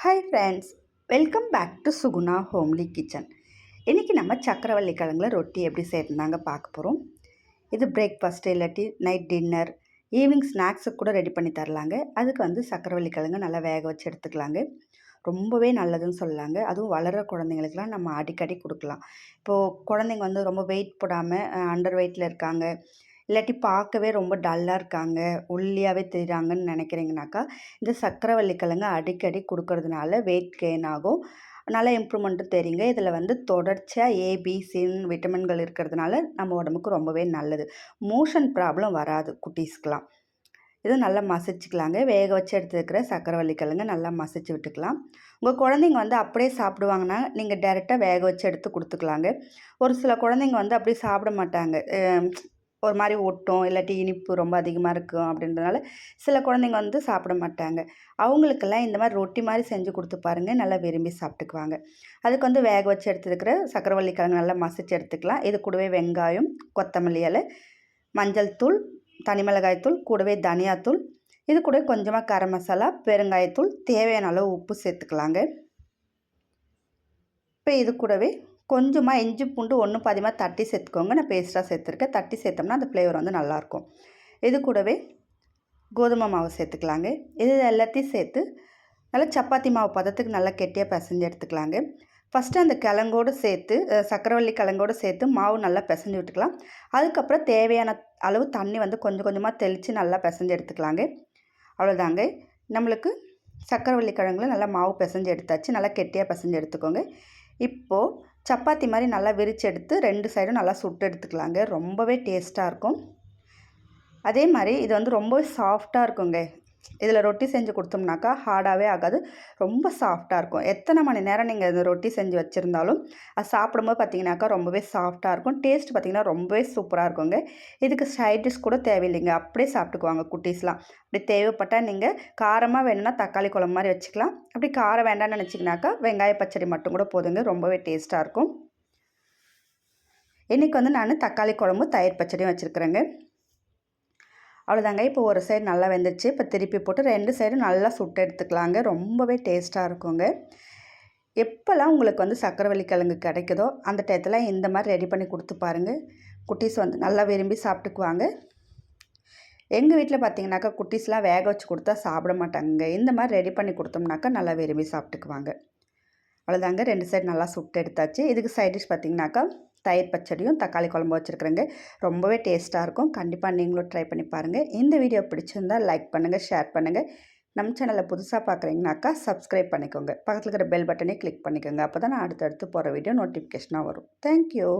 Hi friends welcome back to Suguna homely kitchen இன்றைக்கி நம்ம சக்கரவள்ளி கிழங்குல ரொட்டி எப்படி செய்யறதுனாங்க பார்க்க போகிறோம் இது பிரேக்ஃபாஸ்ட்டு இல்லாட்டி நைட் டின்னர் ஈவினிங் ஸ்நாக்ஸுக்கு கூட ரெடி பண்ணி தரலாங்க. அதுக்கு வந்து சக்கரவள்ளி கிழங்கு நல்லா வேக வச்சு எடுத்துக்கலாங்க. ரொம்பவே நல்லதுன்னு சொல்லலாங்க. அதுவும் வளர குழந்தைங்களுக்குலாம் நம்ம அடிக்கடி கொடுக்கலாம். இப்போது குழந்தைங்க வந்து ரொம்ப வெயிட் போடாமல் அண்டர் வெயிட்டில் இருக்காங்க. இல்லாட்டி பார்க்கவே ரொம்ப டல்லாக இருக்காங்க ஒல்லியாகவே தெரியுறாங்கன்னு நினைக்கிறீங்கனாக்கா இந்த சக்கரவள்ளி கிழங்கு அடிக்கடி கொடுக்கறதுனால வெயிட் கெயின் ஆகும். நல்ல இம்ப்ரூவ்மெண்ட்டும் தெரியுங்க. இதில் வந்து தொடர்ச்சியாக ஏபிசின் விட்டமின்கள் இருக்கிறதுனால நம்ம உடம்புக்கு ரொம்பவே நல்லது. மோஷன் ப்ராப்ளம் வராது குட்டீஸ்க்கெலாம் இது நல்லா மசிச்சுக்கலாங்க. வேக வச்சு எடுத்துருக்கிற சக்கரவள்ளி கிழங்கு நல்லா மசிச்சு விட்டுக்கலாம். உங்கள் குழந்தைங்க வந்து அப்படியே சாப்பிடுவாங்கன்னா நீங்கள் டேரெக்டாக வேக வச்சு எடுத்து கொடுத்துக்கலாங்க. ஒரு சில குழந்தைங்க வந்து அப்படியே சாப்பிட மாட்டாங்க. ஒரு மாதிரி ஒட்டும் இல்லாட்டி இனிப்பு ரொம்ப அதிகமாக இருக்கும் அப்படின்றதுனால சில குழந்தைங்க வந்து சாப்பிட மாட்டாங்க. அவங்களுக்கெல்லாம் இந்த மாதிரி ரொட்டி மாதிரி செஞ்சு கொடுத்து பாருங்கள் நல்லா விரும்பி சாப்பிட்டுக்குவாங்க. அதுக்கு வந்து வேக வச்சு எடுத்துருக்கிற சக்கரவள்ளி கிழங்கு நல்லா மசிச்சு எடுத்துக்கலாம். இது கூடவே வெங்காயம் கொத்தமல்லி இலை மஞ்சள் தூள் தனி மிளகாய் தூள் கூடவே தனியாத்தூள் இது கூட கொஞ்சமாக கரம் மசாலா பெருங்காயத்தூள் தேவையான அளவு உப்பு சேர்த்துக்கலாங்க. இப்போ இது கூடவே கொஞ்சமாக இஞ்சி பூண்டு ஒன்று பாதிமாக தட்டி சேர்த்துக்கோங்க. நான் பேஸ்ட்டாக சேர்த்துருக்கேன். தட்டி சேர்த்தோம்னா அந்த ஃப்ளேவர் வந்து நல்லாயிருக்கும். இது கூடவே கோதுமை மாவு சேர்த்துக்கலாங்க. இது எல்லாத்தையும் சேர்த்து நல்லா சப்பாத்தி மாவு பதத்துக்கு நல்லா கெட்டியாக பிசைஞ்சு எடுத்துக்கலாங்க. ஃபஸ்ட்டு அந்த கிழங்கோடு சேர்த்து சக்கரவள்ளி கிழங்கோடு சேர்த்து மாவு நல்லா பிசைஞ்சு விட்டுக்கலாம். அதுக்கப்புறம் தேவையான அளவு தண்ணி வந்து கொஞ்சம் கொஞ்சமாக தெளித்து நல்லா பிசைஞ்சு எடுத்துக்கலாங்க. அவ்வளோதாங்க. நம்மளுக்கு சக்கரவள்ளி கிழங்குல நல்லா மாவு பிசைஞ்சு எடுத்தாச்சு. நல்லா கெட்டியாக பிசைஞ்சு எடுத்துக்கோங்க. இப்போது சப்பாத்தி மாதிரி நல்லா விரித்து எடுத்து ரெண்டு சைடும் நல்லா சுட்டு எடுத்துக்கலாங்க. ரொம்பவே டேஸ்ட்டாக இருக்கும். அதே மாதிரி இது வந்து ரொம்பவே சாஃப்டாக இருக்குங்க. இதில் ரொட்டி செஞ்சு கொடுத்தோம்னாக்கா ஹார்டாகவே ஆகாது. ரொம்ப சாஃப்டாக இருக்கும். எத்தனை மணி நேரம் நீங்கள் இந்த ரொட்டி செஞ்சு வச்சுருந்தாலும் அது சாப்பிடும்போது பார்த்தீங்கன்னாக்கா ரொம்பவே சாஃப்டாக இருக்கும். டேஸ்ட் பார்த்திங்கன்னா ரொம்பவே சூப்பராக இருக்குங்க. இதுக்கு சைட் டிஷ் கூட தேவையில்லைங்க. அப்படியே சாப்பிட்டுக்குவாங்க குட்டீஸ்லாம். அப்படி தேவைப்பட்டால் நீங்கள் காரமாக வேணும்னா தக்காளி குழம்பு மாதிரி வச்சுக்கலாம். அப்படி காரம் வேண்டாம்னு நினச்சிங்கனாக்கா வெங்காய பச்சடி மட்டும் கூட போதுங்க. ரொம்பவே டேஸ்ட்டாக இருக்கும். இன்றைக்கி வந்து நான் தக்காளி குழம்பு தயிர் பச்சடியும் வச்சுருக்குறேங்க. அவ்வளோதாங்க. இப்போ ஒரு சைடு நல்லா வெந்துச்சு இப்போ திருப்பி போட்டு ரெண்டு சைடும் நல்லா சுட்டு எடுத்துக்கலாங்க. ரொம்பவே டேஸ்ட்டாக இருக்குங்க. எப்போல்லாம் உங்களுக்கு வந்து சக்கரவள்ளி கிழங்கு கிடைக்குதோ அந்த டயத்தில் இந்த மாதிரி ரெடி பண்ணி கொடுத்து பாருங்கள் குட்டீஸ் வந்து நல்லா விரும்பி சாப்பிட்டுக்குவாங்க. எங்கள் வீட்டில் பார்த்தீங்கன்னாக்கா குட்டீஸ்லாம் வேக வச்சு கொடுத்தா சாப்பிட மாட்டாங்க இந்த மாதிரி ரெடி பண்ணி கொடுத்தோம்னாக்கா நல்லா விரும்பி சாப்பிட்டுக்குவாங்க. அவ்வளோதாங்க. ரெண்டு சைடு நல்லா சுட்டு எடுத்தாச்சு. இதுக்கு சைட் டிஷ் பார்த்திங்கனாக்கா தயிர் பச்சடியும் தக்காளி குழம்பு வச்சுருக்குறேங்க. ரொம்பவே டேஸ்ட்டாக இருக்கும். கண்டிப்பாக நீங்களும் ட்ரை பண்ணி பாருங்கள் இந்த வீடியோ பிடிச்சிருந்தால் லைக் பண்ணுங்கள் ஷேர் பண்ணுங்கள் நம்ம சேனலை புதுசாக பார்க்குறீங்கனாக்கா சப்ஸ்கிரைப் பண்ணிக்கோங்க. பக்கத்தில் இருக்கிற பெல் பட்டனே கிளிக் பண்ணிக்கோங்க. அப்போ தான் நான் அடுத்தடுத்து போகிற வீடியோ நோட்டிஃபிகேஷனாக வரும். தேங்க்யூ.